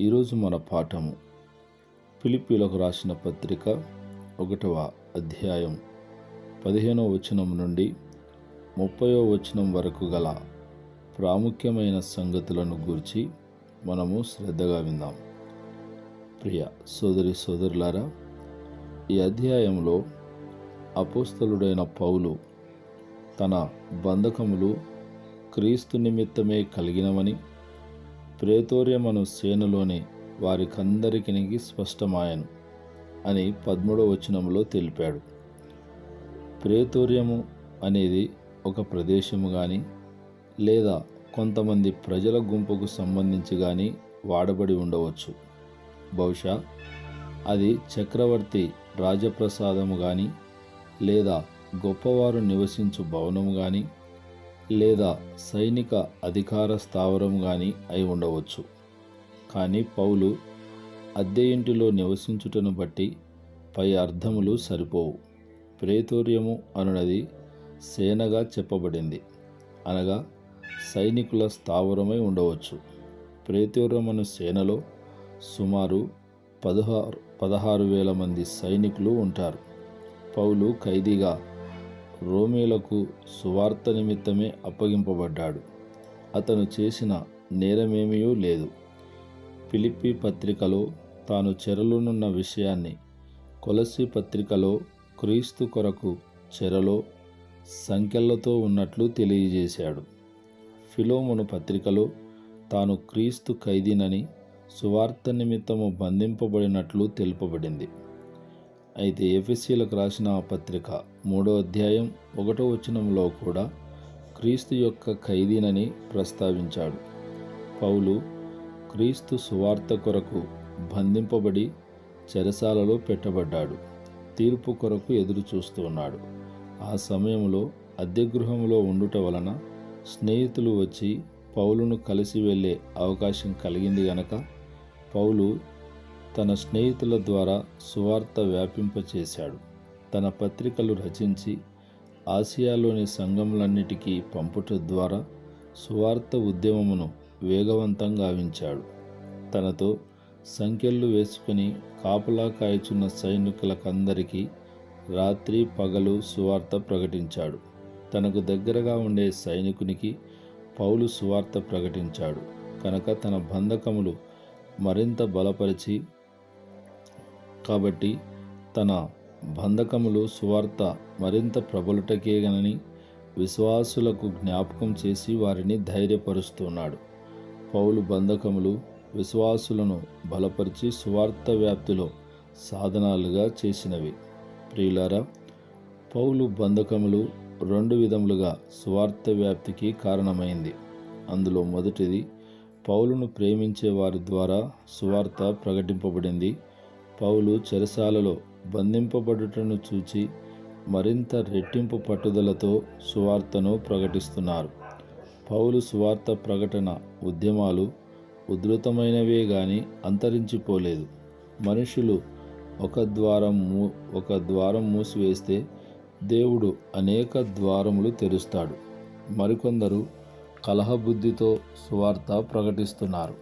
ఈరోజు మన పాఠము పిలిపిలకు రాసిన పత్రిక ఒకటవ అధ్యాయం పదిహేనవ వచనం నుండి ముప్పయో వచనం వరకు గల ప్రాముఖ్యమైన సంగతులను గూర్చి మనము శ్రద్ధగా విందాం. ప్రియ సోదరి సోదరులారా ఈ అధ్యాయంలో అపోస్తలుడైన పౌలు తన బంధకములు క్రీస్తు నిమిత్తమే కలిగినవని ప్రేతోర్యమను సేనలోని వారికందరికి స్పష్టమాయను అని పదమూడవ వచనంలో తెలిపాడు. ప్రేతోర్యము అనేది ఒక ప్రదేశము కానీ లేదా కొంతమంది ప్రజల గుంపుకు సంబంధించి కానీ వాడబడి ఉండవచ్చు. బహుశా అది చక్రవర్తి రాజప్రసాదము కానీ లేదా గొప్పవారు నివసించు భవనము కానీ లేదా సైనిక అధికార స్థావరం కానీ అయి ఉండవచ్చు. కానీ పౌలు అద్దె ఇంటిలో నివసించుటను బట్టి పై అర్థములు సరిపోవు. ప్రేతోర్యము అనునది సేనగా చెప్పబడింది. అనగా సైనికుల స్థావరమై ఉండవచ్చు. ప్రేతోర్యమను సేనలో సుమారు పదహారు పదహారు వేల మంది సైనికులు ఉంటారు. పౌలు ఖైదీగా రోమేలకు సువార్త నిమిత్తమే అప్పగింపబడ్డాడు. అతను చేసిన నేరమేమీ లేదు. పిలిపి పత్రికలో తాను చెరలోనున్న విషయాన్ని కొలసి పత్రికలో క్రీస్తు కొరకు చెరలో సంఖ్యలతో ఉన్నట్లు తెలియజేశాడు. ఫిలోమును పత్రికలో తాను క్రీస్తు ఖైదీనని సువార్త నిమిత్తము బంధింపబడినట్లు తెలుపబడింది. అయితే ఎఫ్ఎస్సీలకు రాసిన ఆ పత్రిక మూడో అధ్యాయం ఒకటో వచనంలో కూడా క్రీస్తు యొక్క ఖైదీనని ప్రస్తావించాడు. పౌలు క్రీస్తు సువార్త కొరకు బంధింపబడి చెరసాలలో పెట్టబడ్డాడు. తీర్పు కొరకు ఎదురు చూస్తూ ఉన్నాడు. ఆ సమయంలో అద్దె గృహంలో ఉండుట వలన స్నేహితులు వచ్చి పౌలును కలిసి వెళ్ళే అవకాశం కలిగింది గనక పౌలు తన స్నేహితుల ద్వారా సువార్త వ్యాపింపచేశాడు. తన పత్రికలు రచించి ఆసియాలోని సంఘములన్నిటికీ పంపుట ద్వారా సువార్త ఉద్యమమును వేగవంతం గావించాడు. తనతో సంఖ్యలు వేసుకుని కాపలా కాయచున్న సైనికులకందరికీ రాత్రి పగలు సువార్త ప్రకటించాడు. తనకు దగ్గరగా ఉండే సైనికునికి పౌలు సువార్త ప్రకటించాడు. కనుక తన బంధకములు మరింత బలపరిచి కాబట్టి తన బంధకములు సువార్త మరింత ప్రబలుటకేగనని విశ్వాసులకు జ్ఞాపకం చేసి వారిని ధైర్యపరుస్తున్నాడు. పౌలు బంధకములు విశ్వాసులను బలపరిచి సువార్త వ్యాప్తిలో సాధనాలుగా చేసినవి. ప్రియులారా పౌలు బంధకములు రెండు విధములుగా సువార్త వ్యాప్తికి కారణమైంది. అందులో మొదటిది పౌలును ప్రేమించే వారి ద్వారా సువార్త ప్రకటింపబడింది. పౌలు చెరసాలలో బంధింపబడుటను చూచి మరింత రెట్టింపు పట్టుదలతో సువార్తను ప్రకటిస్తున్నారు. పౌలు సువార్త ప్రకటన ఉద్యమాలు ఉధృతమైనవే గాని అంతరించిపోలేదు. మనుషులు ఒక ద్వారం మూ ఒక ద్వారం మూసివేస్తే దేవుడు అనేక ద్వారములు తెరుస్తాడు. మరికొందరు కలహబుద్ధితో సువార్త ప్రకటిస్తున్నారు.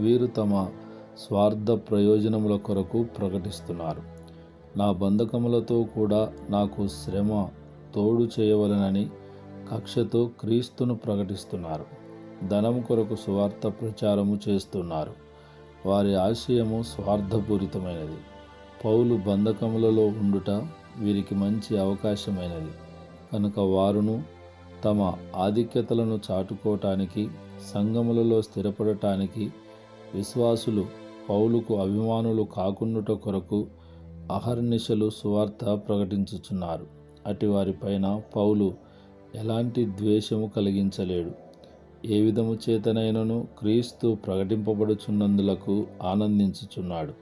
వీరు తమ స్వార్థ ప్రయోజనముల కొరకు ప్రకటిస్తున్నారు. నా బంధకములతో కూడా నాకు శ్రమ తోడు చేయవలనని కక్షతో క్రీస్తును ప్రకటిస్తున్నారు. ధనం కొరకు స్వార్థ ప్రచారము చేస్తున్నారు. వారి ఆశయము స్వార్థపూరితమైనది. పౌలు బంధకములలో ఉండుట వీరికి మంచి అవకాశమైనది. కనుక వారును తమ ఆధిక్యతలను చాటుకోవటానికి సంఘములలో స్థిరపడటానికి విశ్వాసులు పౌలుకు అభిమానులు కాకుండుట కొరకు అహర్నిశలు సువార్త ప్రకటించుచున్నారు. అటు వారిపైన పౌలు ఎలాంటి ద్వేషము కలిగించలేడు. ఏ విధము చేతనైనను క్రీస్తు ప్రకటింపబడుచున్నందులకు ఆనందించుచున్నాడు.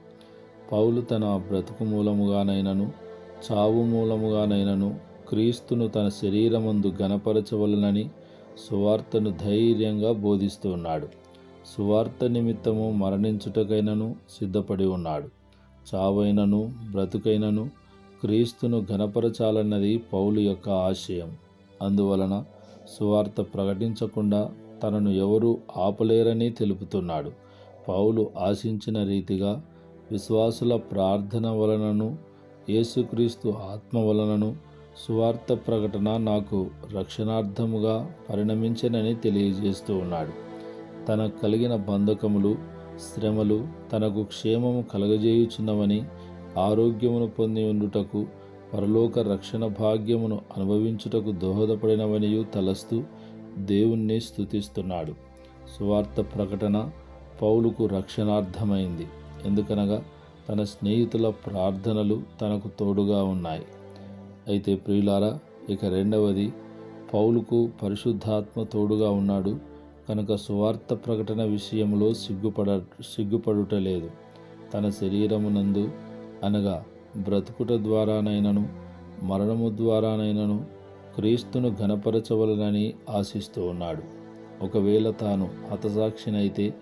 పౌలు తన బ్రతుకు మూలముగానైనను చావు మూలముగానైనను క్రీస్తును తన శరీరమందు గణపరచవలనని సువార్తను ధైర్యంగా బోధిస్తూ ఉన్నాడు. సువార్త నిమిత్తము మరణించుటకైనను సిద్ధపడి ఉన్నాడు. చావైనను బ్రతుకైనను క్రీస్తును ఘనపరచాలన్నది పౌలు యొక్క ఆశయం. అందువలన సువార్త ప్రకటించకుండా తనను ఎవరూ ఆపలేరని తెలుపుతున్నాడు. పౌలు ఆశించిన రీతిగా విశ్వాసుల ప్రార్థన వలనను యేసుక్రీస్తు ఆత్మ వలనను సువార్త ప్రకటన నాకు రక్షణార్థముగా పరిణమించనని తెలియజేస్తూ ఉన్నాడు. తనకు కలిగిన బంధకములు శ్రమలు తనకు క్షేమము కలగజేయుచున్నవని ఆరోగ్యమును పొంది ఉండుటకు పరలోక రక్షణ భాగ్యమును అనుభవించుటకు దోహదపడినవనియు తలస్తూ దేవుణ్ణి స్థుతిస్తున్నాడు సువార్త ప్రకటన పౌలుకు రక్షణార్థమైంది. ఎందుకనగా తన స్నేహితుల ప్రార్థనలు తనకు తోడుగా ఉన్నాయి. అయితే ప్రియులారా ఇక రెండవది పౌలుకు పరిశుద్ధాత్మ తోడుగా ఉన్నాడు కనుక సువార్త ప్రకటన విషయంలో సిగ్గుపడ సిగ్గుపడుట లేదు తన శరీరమునందు అనగా బ్రతుకుట ద్వారానైనను మరణము ద్వారానైనను క్రీస్తును ఘనపరచవలనని ఆశిస్తూ ఉన్నాడు. ఒకవేళ తాను హతసాక్షినైతే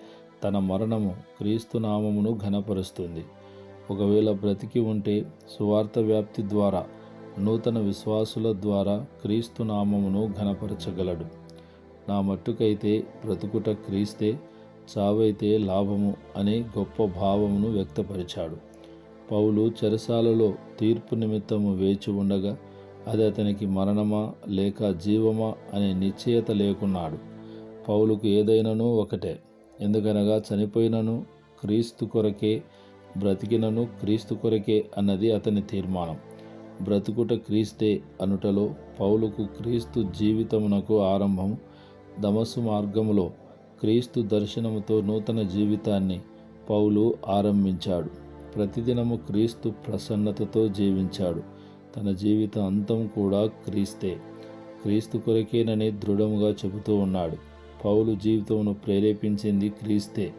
తన మరణము క్రీస్తు నామమును ఘనపరుస్తుంది. ఒకవేళ బ్రతికి ఉంటే సువార్త వ్యాప్తి ద్వారా నూతన విశ్వాసుల ద్వారా క్రీస్తు నామమును ఘనపరచగలడు. నా మట్టుకైతే బ్రతుకుట క్రీస్తే చావైతే లాభము అనే గొప్ప భావమును వ్యక్తపరిచాడు. పౌలు చెరసాలలో తీర్పు నిమిత్తము వేచి ఉండగా అది అతనికి మరణమా లేక జీవమా అనే నిశ్చయత లేకున్నాడు. పౌలుకు ఏదైనాను ఒకటే ఎందుకనగా చనిపోయినను క్రీస్తు కొరకే బ్రతికినను క్రీస్తు కొరకే అన్నది అతని తీర్మానం. బ్రతుకుట క్రీస్తే అనుటలో పౌలుకు క్రీస్తు జీవితమునకు ఆరంభం దమస్సు మార్గములో క్రీస్తు దర్శనముతో నూతన జీవితాన్ని పౌలు ఆరంభించాడు. ప్రతిదినము క్రీస్తు ప్రసన్నతతో జీవించాడు. తన జీవిత అంతం కూడా క్రీస్తే. క్రీస్తు కొరకేనని దృఢముగా చెబుతూ ఉన్నాడు. పౌలు జీవితమును ప్రేరేపించింది క్రీస్తే.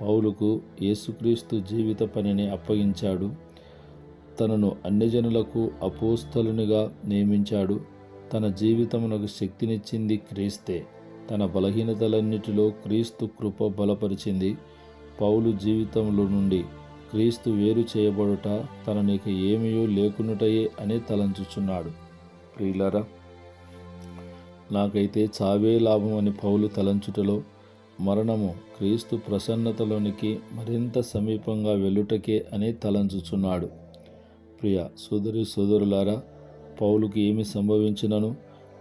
పౌలుకు యేసుక్రీస్తు జీవిత పనిని అప్పగించాడు. తనను అన్యజనులకు అపోస్తలునిగా నియమించాడు. తన జీవితమునకు శక్తినిచ్చింది క్రీస్తే. తన బలహీనతలన్నిటిలో క్రీస్తు కృప బలపరిచింది. పౌలు జీవితంలో నుండి క్రీస్తు వేరు చేయబడుట తన నీకు ఏమీయో లేకునుటయే అని తలంచుచున్నాడు. ప్రియులరా నాకైతే చావే లాభం అని పౌలు తలంచుటలో మరణము క్రీస్తు ప్రసన్నతలోనికి మరింత సమీపంగా వెళ్ళుటకే అని తలంచుచున్నాడు. ప్రియ సోదరి సోదరులారా పౌలుకి ఏమి సంభవించినను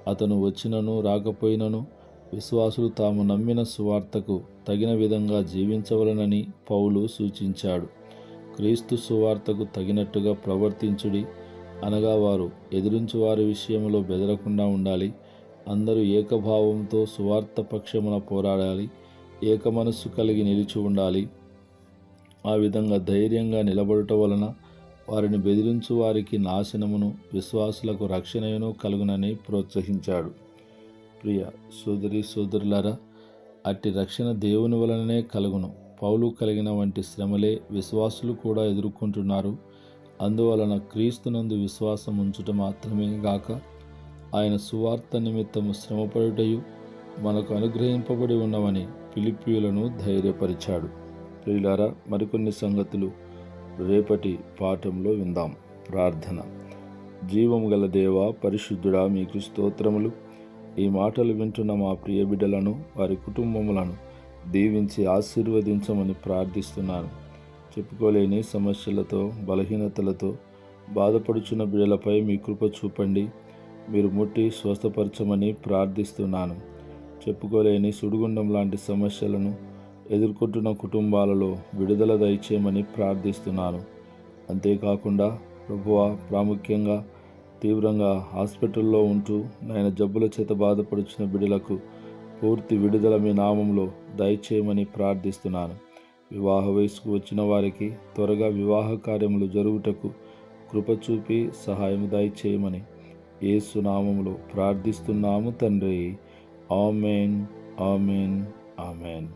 అతను వచ్చినను రాకపోయినను విశ్వాసులు తాము నమ్మిన సువార్తకు తగిన విధంగా జీవించవలనని పౌలు సూచించాడు. క్రీస్తు సువార్తకు తగినట్టుగా ప్రవర్తించుడి. అనగా వారు ఎదిరించు వారి విషయంలో బెదరకుండా ఉండాలి. అందరూ ఏకభావంతో సువార్త పక్షమున పోరాడాలి. ఏక మనస్సు కలిగి నిలిచి ఉండాలి. ఆ విధంగా ధైర్యంగా నిలబడుట వలన వారిని బెదిరించు వారికి నాశనమును విశ్వాసులకు రక్షణయును కలుగునని ప్రోత్సహించాడు. ప్రియ సోదరి సోదరులారా అట్టి రక్షణ దేవుని వలననే కలుగును. పౌలు కలిగిన వంటి శ్రమలే విశ్వాసులు కూడా ఎదుర్కొంటున్నారు. అందువలన క్రీస్తునందు విశ్వాసం ఉంచుట మాత్రమే గాక ఆయన సువార్త నిమిత్తము శ్రమపడుటయు మనకు అనుగ్రహింపబడి ఉన్నవని ఫిలిపియులను ధైర్యపరిచాడు. ప్రియులారా మరికొన్ని సంగతులు రేపటి పాఠంలో విందాం. ప్రార్థన. జీవము గల దేవ పరిశుద్ధుడా మీకు స్తోత్రములు. ఈ మాటలు వింటున్న మా ప్రియ బిడ్డలను వారి కుటుంబములను దీవించి ఆశీర్వదించమని ప్రార్థిస్తున్నాను. చెప్పుకోలేని సమస్యలతో బలహీనతలతో బాధపడుచున్న బిడ్డలపై మీ కృప చూపండి. మీరు ముట్టి స్వస్థపరచమని ప్రార్థిస్తున్నాను. చెప్పుకోలేని సుడిగుండం లాంటి సమస్యలను ఎదుర్కొంటున్న కుటుంబాలలో విడుదల దయచేయమని ప్రార్థిస్తున్నాను. అంతేకాకుండా ప్రభువ ప్రాముఖ్యంగా తీవ్రంగా హాస్పిటల్లో ఉంటూ నాయన జబ్బుల చేత బాధపడుచున్న బిడ్డలకు పూర్తి విడుదల మీ నామంలో దయచేయమని ప్రార్థిస్తున్నాను. వివాహ వయసుకు వచ్చిన వారికి త్వరగా వివాహ కార్యములు జరుగుటకు కృపచూపి సహాయం దయచేయమని యేసు నామంలో ప్రార్థిస్తున్నాము తండ్రి. Amen amen amen.